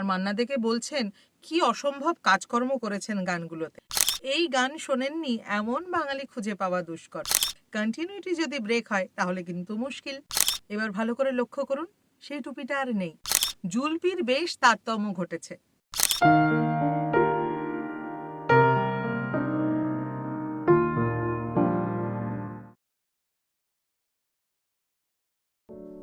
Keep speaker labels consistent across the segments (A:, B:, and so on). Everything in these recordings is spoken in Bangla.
A: আর মান্না দেখে বলছেন, কি অসম্ভব কাজকর্ম করেছেন গানগুলোতে। এই গান শোনেননি এমন বাঙালি খুঁজে পাওয়া দুষ্কর। কন্টিনিউটি যদি ব্রেক হয়, তাহলে কিন্তু মুশকিল। এবার ভালো করে লক্ষ্য করুন, সেই টুপিটা আর নেই। জুলপির বেশ তারতম্য ঘটেছে।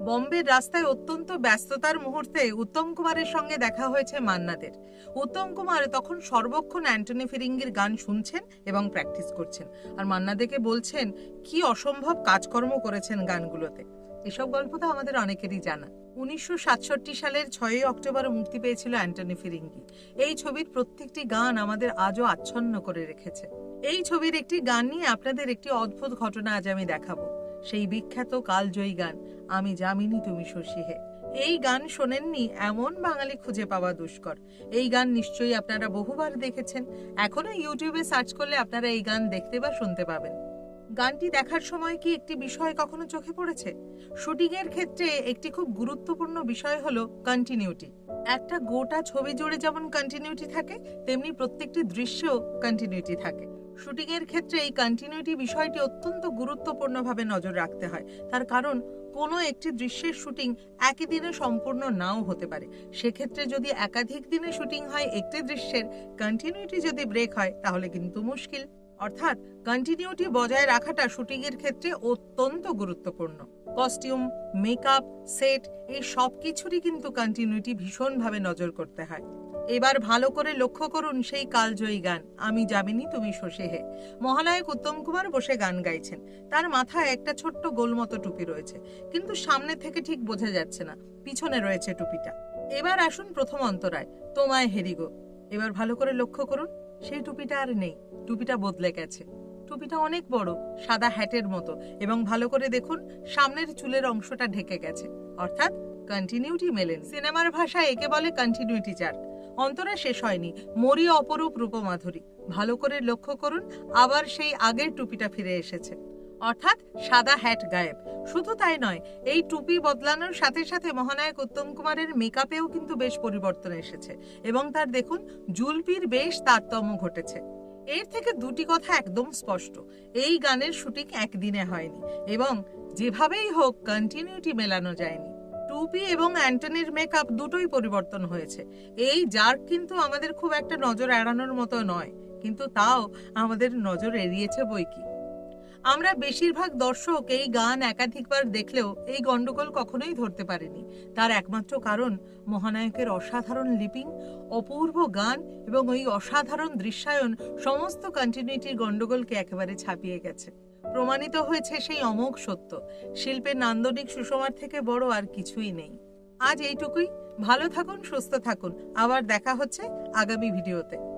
A: বম্বের রাস্তায় অত্যন্ত ব্যস্ততার মুহূর্তে উত্তম কুমারের সঙ্গে দেখা হয়েছে মান্নাদের। উত্তম কুমার তখন সর্বক্ষণ অ্যান্টনি ফিরিঙ্গির গান শুনছেন এবং প্র্যাকটিস করছেন। আর মান্নাদেকে বলছেন, কি অসম্ভব কাজকর্ম করেছেন গানগুলোতে। এসব গল্প তো আমাদের অনেকেরই জানা। উনিশশো সাতষট্টি সালের ছয়ই অক্টোবর মুক্তি পেয়েছিল অ্যান্টনি ফিরিঙ্গি। এই ছবির প্রত্যেকটি গান আমাদের আজও আচ্ছন্ন করে রেখেছে। এই ছবির একটি গান নিয়ে আপনাদের একটি অদ্ভুত ঘটনা আজ আমি দেখাবো। সেই বিখ্যাত কালজয়ী গান আমি জামিনী তুমি শশী হে। এই গান শোনেননি এমন বাঙালি খুঁজে পাওয়া দুষ্কর। এই গান নিশ্চয়ই আপনারা বহুবার দেখেছেন। এখনও ইউটিউবে সার্চ করলে আপনারা এই গান দেখতে বা শুনতে পাবেন। গানটি দেখার সময় কি একটি বিষয় কখনো চোখে পড়েছে? শুটিং এর ক্ষেত্রে একটি খুব গুরুত্বপূর্ণ বিষয় হলো কন্টিনিউটি একটা গোটা ছবি জুড়ে যেমন কন্টিনিউটি থাকে, তেমনি প্রত্যেকটি দৃশ্যেও কন্টিনিউটি থাকে। শুটিং এর ক্ষেত্রে এই কন্টিনিউটি বিষয়টি অত্যন্ত গুরুত্বপূর্ণভাবে নজর রাখতে হয়। তার কারণ, কোনো একটি দৃশ্যের শুটিং একই দিনে সম্পূর্ণ নাও হতে পারে। সেক্ষেত্রে যদি একাধিক দিনে শুটিং হয় একটি দৃশ্যের কন্টিনিউটি যদি ব্রেক হয়, তাহলে কিন্তু মুশকিল। অর্থাৎ কন্টিনিউটি বজায় রাখাটা শুটিং এর ক্ষেত্রে অত্যন্ত গুরুত্বপূর্ণ। কস্টিউম মেকআপ সেট এই সব কিছুরই কিন্তু কন্টিনিউটি ভীষণভাবে নজর করতে হয়। এবার ভালো করে লক্ষ্য করুন সেই কালজয়ী গান, আমি যাবিনি, তুমি শোষে হে। মহানায়ক উত্তম কুমার বসে গান গাইছেন। তার মাথায় একটা ছোট্ট গোলমতো টুপি রয়েছে, কিন্তু সামনে থেকে ঠিক বোঝা যাচ্ছে না, পিছনে রয়েছে টুপিটা। এবার আসুন প্রথম অন্তরায়, তোমায় হেরিগো এবার ভালো করে লক্ষ্য করুন, সেই টুপিটা আর নেই, টুপিটা বদলে গেছে। টুপিটা অনেক বড়, সাদা হ্যাটের মতো, এবং ভালো করে দেখুন, সামনের চুলের অংশটা ঢেকে গেছে। অর্থাৎ কন্টিনিউটি মেলেন। সিনেমার ভাষায় একে বলে কন্টিনিউটি চার অন্তরা শেষ হয়নি। মরি অপরূপ রূপমাধুরী। ভালো করে লক্ষ্য করুন, আবার সেই আগের টুপিটা ফিরে এসেছে। অর্থাৎ সাদা হ্যাট গায়েব। শুধু তাই নয়, এই টুপি বদলানোর সাথে সাথে মহানায়ক উত্তম কুমারের মেকআপেও কিন্তু বেশ পরিবর্তন এসেছে এবং তার দেখুন জুলপির বেশ তারতম্য ঘটেছে। এর থেকে দুটি কথা একদম স্পষ্ট। এই গানের শুটিং একদিনে হয়নি এবং যেভাবেই হোক কন্টিনিউটি মেলানো যায়নি। টুপি এবং অ্যান্টনির মেকআপ দুটোই পরিবর্তন হয়েছে। এই জার্ক কিন্তু আমাদের খুব একটা নজর এড়ানোর মতো নয়, কিন্তু তাও আমাদের নজর এড়িয়েছে বই কি আমরা বেশিরভাগ দর্শক এই গান একাধিকবার দেখলেও এই গন্ডগোল কখনোই ধরতে পারেনি। তার একমাত্র কারণ মহানায়কের অসাধারণ লিপিং, অপূর্ব গান এবং ওই অসাধারণ দৃশ্যায়ন সমস্ত কন্টিনিউটির গন্ডগোলকে একেবারে ছাপিয়ে গেছে। প্রমাণিত হয়েছে সেই অমোঘ সত্য। শিল্পের নান্দনিক সুষমার থেকে বড় আর কিছুই নেই। আজ এইটুকুই। ভালো থাকুন, সুস্থ থাকুন। আবার দেখা হচ্ছে আগামী ভিডিওতে।